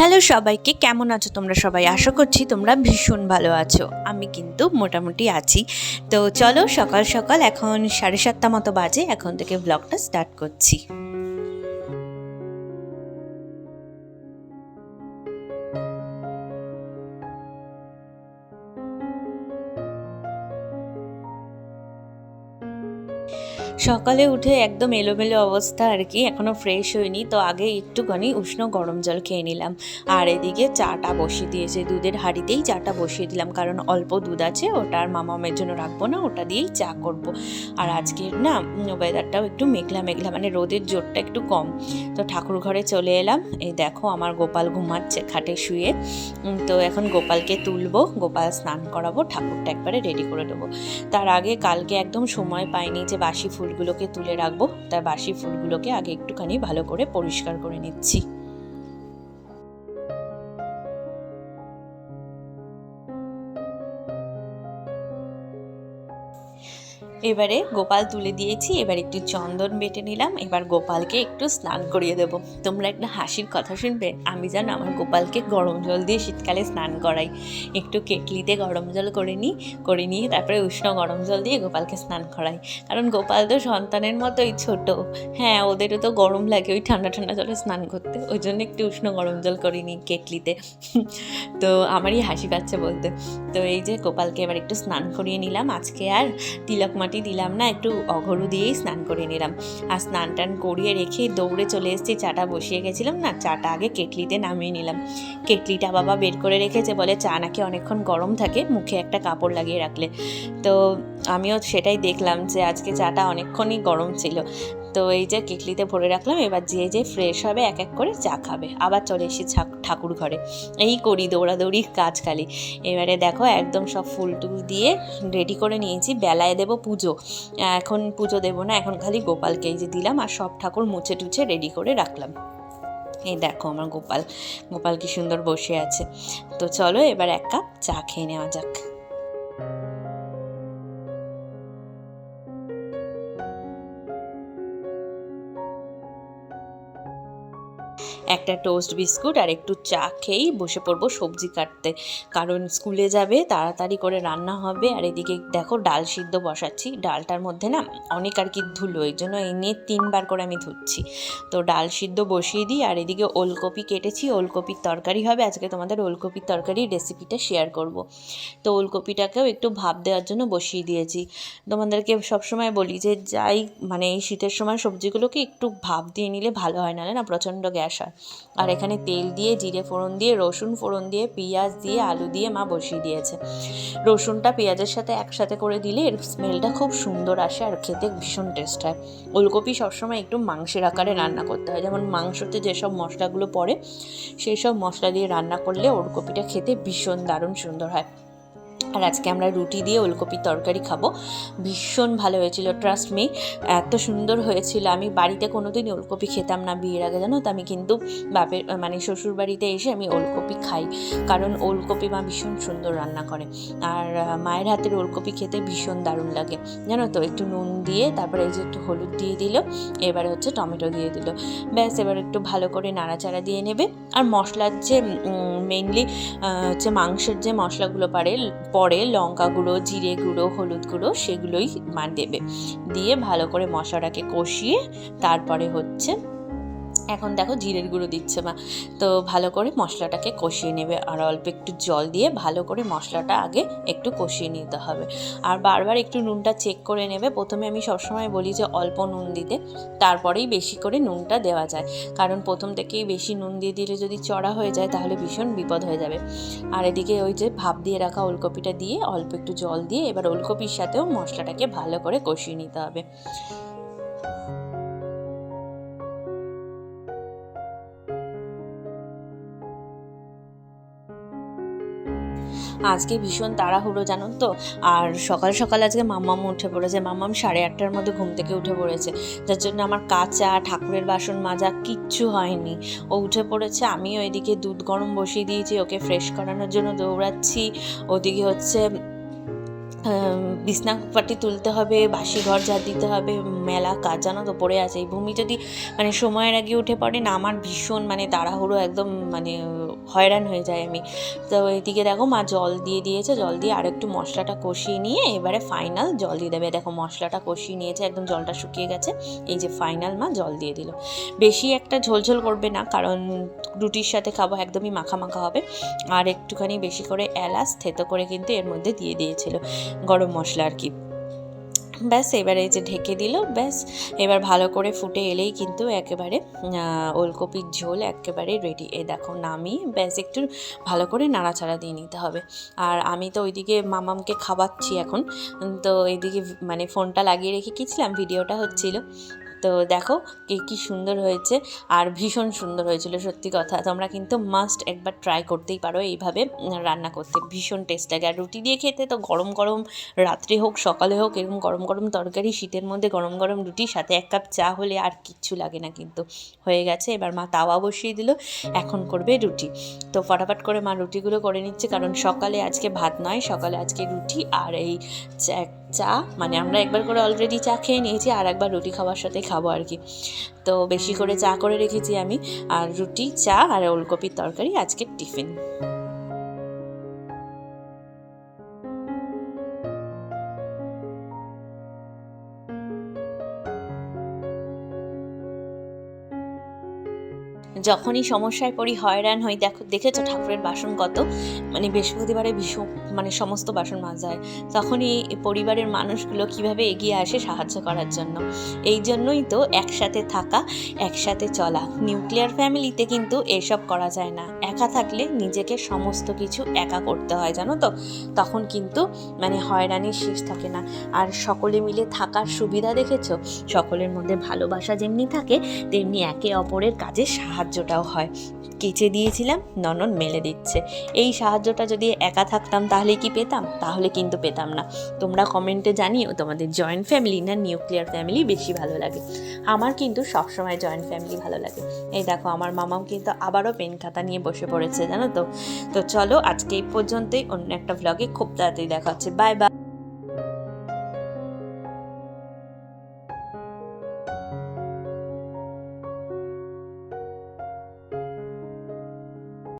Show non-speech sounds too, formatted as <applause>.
Hello সবাইকে, কেমন আছো তোমরা সবাই? আশা করছি তোমরা ভীষণ ভালো আছো। আমি কিন্তু মোটামুটি আছি। তো চলো সকাল সকাল এখন সাড়ে সাতটা মতো বাজে, এখন থেকে ব্লগটা স্টার্ট করছি। সকালে উঠে একদম এলোমেলো অবস্থা আর কি এখনও ফ্রেশ হয়নি তো আগে একটুখানি উষ্ণ গরম জল খেয়ে নিলাম। আর এদিকে চাটা বসিয়ে দিয়েছে, দুধের হাঁড়িতেই চাটা বসিয়ে দিলাম। কারণ অল্প দুধ আছে, ওটা আর মামামের জন্য রাখব না, ওটা দিয়েই চা করব। আর আজকের না ওয়েদারটাও একটু মেঘলা মেঘলা মানে রোদের জোরটা একটু কম। তো ঠাকুর ঘরে চলে এলাম। এই দেখো, আমার গোপাল ঘুমাচ্ছে, খাটে শুয়ে। তো এখন গোপালকে তুলবো, গোপাল স্নান করাবো, ঠাকুরটা একবারে রেডি করে দেবো। তার আগে কালকে একদম সময় পাইনি যে বাসি ফুলগুলোকে তুলে রাখব। তাই বাসি ফুলগুলোকে আগে একটুখানি ভালো করে পরিষ্কার করে নিচ্ছি। এবারে গোপাল তুলে দিয়েছি, এবার একটু চন্দন বেটে নিলাম, এবার গোপালকে একটু স্নান করিয়ে দেবো। তোমরা একটা হাসির কথা শুনবে, আমি জানো আমার গোপালকে গরম জল দিয়ে শীতকালে স্নান করাই। একটু কেটলিতে গরম জল করে নিই, করে নিয়ে তারপরে উষ্ণ গরম জল দিয়ে গোপালকে স্নান করাই। কারণ গোপাল তো সন্তানের মতোই ছোট। হ্যাঁ ওদেরও তো গরম লাগে ওই ঠান্ডা ঠান্ডা জলে স্নান করতে। ওই জন্য একটু উষ্ণ গরম জল করে নিই কেটলিতে। <laughs> তো আমারই হাসি পাচ্ছে বলতে। তো এই যে গোপালকে এবার একটু স্নান করিয়ে নিলাম। আজকে আর তিলক মাটি দিলাম না, একটু অঘরু দিয়েই স্নান করে নিলাম। আর স্নান টান করিয়ে রেখে দৌড়ে চলে এসেছি, চাটা বসিয়ে গেছিলাম না, চাটা আগে কেটলিতে নামিয়ে নিলাম। কেটলিটা বাবা বের করে রেখেছে, বলে চা নাকি অনেকক্ষণ গরম থাকে, মুখে একটা কাপড় লাগিয়ে রাখলে। তো আমিও সেটাই দেখলাম যে আজকে চাটা অনেকক্ষণই গরম ছিল। তো এই যে কেটলিতে ভরে রাখলাম, এবার যে যে ফ্রেশ হবে, এক এক করে চা খাবে। আবার চলে এসে ঠাকুর ঘরে। এই করি দৌড়াদৌড়ি কাজ খালি এবারে দেখো একদম সব ফুল টুল দিয়ে রেডি করে নিয়েছি। বেলায় দেবো পুজো। এখন পুজো দেবো না, এখন খালি গোপালকেই যে দিলাম আর সব ঠাকুর মুছে টুছে রেডি করে রাখলাম। এই দেখো আমার গোপাল। গোপাল কি সুন্দর বসে আছে। তো চলো এবার এক কাপ চা খেয়ে নেওয়া যাক। একটা টোস্ট বিস্কুট আর একটু চা খেয়েই বসে পড়ব সবজি কাটতে। কারণ স্কুলে যাবে, তাড়াতাড়ি করে রান্না হবে। আর এদিকে দেখো ডাল সিদ্ধ বসাচ্ছি। ডালটার মধ্যে না অনেক আর কি ধুলো, এই জন্য এই নিয়ে তিনবার করে আমি ধুচ্ছি। তো ডাল সিদ্ধ বসিয়ে দিই, আর এদিকে ওলকপি কেটেছি। ওলকপির তরকারি হবে। আজকে তোমাদের ওলকপির তরকারি রেসিপিটা শেয়ার করব। তো ওলকপিটাকেও একটু ভাব দেওয়ার জন্য বসিয়ে দিয়েছি। তোমাদেরকে সবসময় বলি যে যাই মানে এই শীতের সময় সবজিগুলোকে একটু ভাপ দিয়ে নিলে ভালো হয়, নাহলে না প্রচণ্ড গ্যাস হয়। আর এখানে তেল দিয়ে, জিরে ফোড়ন দিয়ে, রসুন ফোড়ন দিয়ে, পেঁয়াজ দিয়ে, আলু দিয়ে মা বসিয়ে দিয়েছে। রসুনটা পেঁয়াজের সাথে একসাথে করে দিলে এর স্মেলটা খুব সুন্দর আসে আর খেতে ভীষণ টেস্ট হয়। ওলকপি সবসময় একটু মাংসের আকারে রান্না করতে হয়। যেমন মাংসতে যেসব মশলাগুলো পড়ে সেই সব মশলা দিয়ে রান্না করলে ওলকপিটা খেতে ভীষণ দারুণ সুন্দর হয়। আর আজকে আমরা রুটি দিয়ে ওলকপির তরকারি খাব। ভীষণ ভালো হয়েছিল ট্রাস্ট মি এত সুন্দর হয়েছিল। আমি বাড়িতে কোনোদিন ওলকপি খেতাম না বিয়ের আগে, জানো? তো আমি কিন্তু বাপের মানে শ্বশুর বাড়িতে এসে আমি ওলকপি খাই। কারণ ওলকপি মা ভীষণ সুন্দর রান্না করে। আর মায়ের হাতের ওলকপি খেতে ভীষণ দারুণ লাগে, জানো তো? একটু নুন দিয়ে, তারপরে এই যে একটু হলুদ দিয়ে দিল, এবারে হচ্ছে টমেটো দিয়ে দিল। ব্যাস, এবার একটু ভালো করে নাড়াচাড়া দিয়ে নেবে। আর মশলার যে মেনলি হচ্ছে মাংসের যে মশলাগুলো পারে পরে লঙ্কা গুঁড়ো, জিরে গুঁড়ো, হলুদ গুঁড়ো সেগুলোই মা দেবে। দিয়ে ভালো করে মশলাটাকে কষিয়ে তারপরে হচ্ছে এখন দেখো জিরের গুঁড়ো দিচ্ছে মা। তো ভালো করে মশলাটাকে কষিয়ে নেবে আর অল্প একটু জল দিয়ে ভালো করে মশলাটা আগে একটু কষিয়ে নিতে হবে। আর বারবার একটু নুনটা চেক করে নেবে। প্রথমে আমি সবসময় বলি যে অল্প নুন দিতে, তারপরেই বেশি করে নুনটা দেওয়া যায়। কারণ প্রথম থেকেই বেশি নুন দিয়ে দিলে যদি চড়া হয়ে যায় তাহলে ভীষণ বিপদ হয়ে যাবে। আর এদিকে ওই যে ভাপ দিয়ে রাখা ওলকপিটা দিয়ে অল্প একটু জল দিয়ে এবার ওলকপির সাথেও মশলাটাকে ভালো করে কষিয়ে নিতে হবে। আজকে ভীষণ তাড়াহুড়ো জানো তো? আর সকাল সকাল আজকে মাম্মাম উঠে পড়েছে। মাম্মাম সাড়ে আটটার মধ্যে ঘুম থেকে উঠে পড়েছে। যার জন্য আমার কাঁচা ঠাকুরের বাসন মাজা কিচ্ছু হয়নি। ও উঠে পড়েছে আমিও এদিকে দুধ গরম বসিয়ে দিয়েছি ওকে ফ্রেশ করানোর জন্য দৌড়াচ্ছি। ওদিকে হচ্ছে আম, বিছনাপাটি তুলতে হবে বাসি ঘর ঝাড় দিতে হবে মেলা কাজ জানো তো? পড়ে আছে। এই ভূমি যদি মানে সময়ের আগে উঠে পড়ে না আমার ভীষণ মানে তাড়াহুড়ো একদম মানে হয়রান হয়ে যাই আমি। তো এদিকে দেখো মা জল দিয়ে দিয়েছে, জল দিয়ে আর একটু মশলাটা কষিয়ে নিয়ে এবারে ফাইনাল জল দিয়ে দেবে। দেখো মশলাটা কষিয়ে নিয়েছে, একদম জলটা শুকিয়ে গেছে। এই যে ফাইনাল মা জল দিয়ে দিল। বেশি একটা ঝোলঝোল করবে না, কারণ রুটির সাথে খাব একদমই মাখা মাখা হবে। আর একটুখানি বেশি করে এলাচ থেতো করে কিন্তু এর মধ্যে দিয়ে দিয়েছিল গরম মশলা আর কি। ব্যাস, এবারে যে ঢেকে দিল, ব্যাস। এবার ভালো করে ফুটে এলেই কিন্তু একেবারে ওলকপির ঝোল একেবারে রেডি এ দেখো, নামিয়ে ব্যাস, একটু ভালো করে নাড়াচাড়া দিয়ে নিতে হবে। আর আমি তো ওইদিকে মামামকে খাওয়াচ্ছি এখন। তো এইদিকে মানে ফোনটা লাগিয়ে রেখে কিছিলাম ভিডিওটা হচ্ছিল। তো দেখো কি কি সুন্দর হয়েছে আর ভীষণ সুন্দর হয়েছিল, সত্যি কথা। তোমরা কিন্তু মাস্ট একবার ট্রাই করতেই পারো এইভাবে রান্না করতে, ভীষণ টেস্ট লাগে। আর রুটি দিয়ে খেতে তো গরম গরম রাত্রে হোক, সকালে হোক, এরকম গরম গরম তরকারি, শীতের মধ্যে গরম গরম রুটি, সাথে এক কাপ চা হলে আর কিচ্ছু লাগে না কিন্তু। হয়ে গেছে, এবার মা তাওয়া বসিয়ে দিল, এখন করবে রুটি। তো ফটাফট করে মা রুটিগুলো করে নিচ্ছে, কারণ সকালে আজকে ভাত নয়, সকালে আজকে রুটি আর এই চা- চা মানে আমরা একবার করে অলরেডি চা খেয়ে নিয়েছি, আর একবার রুটি খাওয়ার সাথে খাব আর কি। তো বেশি করে চা করে রেখেছি আমি, আর রুটি, চা, আর ওলকপির তরকারি আজকের টিফিন। যখনই সমস্যায় পড়ি, হয়রান হই। দেখো, দেখেছ ঠাকুরের বাসন কত? মানে বৃহস্পতিবারে ভীষণ মানে সমস্ত বাসন মাজায়। তখনই পরিবারের মানুষগুলো কীভাবে এগিয়ে আসে সাহায্য করার জন্য। এই জন্যই তো একসাথে থাকা, একসাথে চলা। নিউক্লিয়ার ফ্যামিলিতে কিন্তু এসব করা যায় না। একা থাকলে নিজেকে সমস্ত কিছু একা করতে হয়, জানো তো? তখন কিন্তু মানে হয়রানির শেষ থাকে না। আর সকলে মিলে থাকার সুবিধা দেখেছ? সকলের মধ্যে ভালোবাসা যেমনি থাকে, তেমনি একে অপরের কাজে সাহায্যটাও হয়। কেচে দিয়েছিলাম, ননদ মেলে দিচ্ছে। এই সাহায্যটা যদি একা থাকতাম তাহলে কি পেতাম? তাহলে কিন্তু পেতাম না। তোমরা কমেন্টে জানিও তোমাদের জয়েন্ট ফ্যামিলি না নিউক্লিয়ার ফ্যামিলি বেশি ভালো লাগে। আমার কিন্তু সবসময় জয়েন্ট ফ্যামিলি ভালো লাগে। এই দেখো, আমার মামাও কিন্তু আবারও পেন খাতা নিয়ে বসে পড়েছে, জানো তো? তো চলো আজকে এই পর্যন্তই। অন্য একটা ভ্লগে খুব তাড়াতাড়ি দেখা হচ্ছে। Bye bye!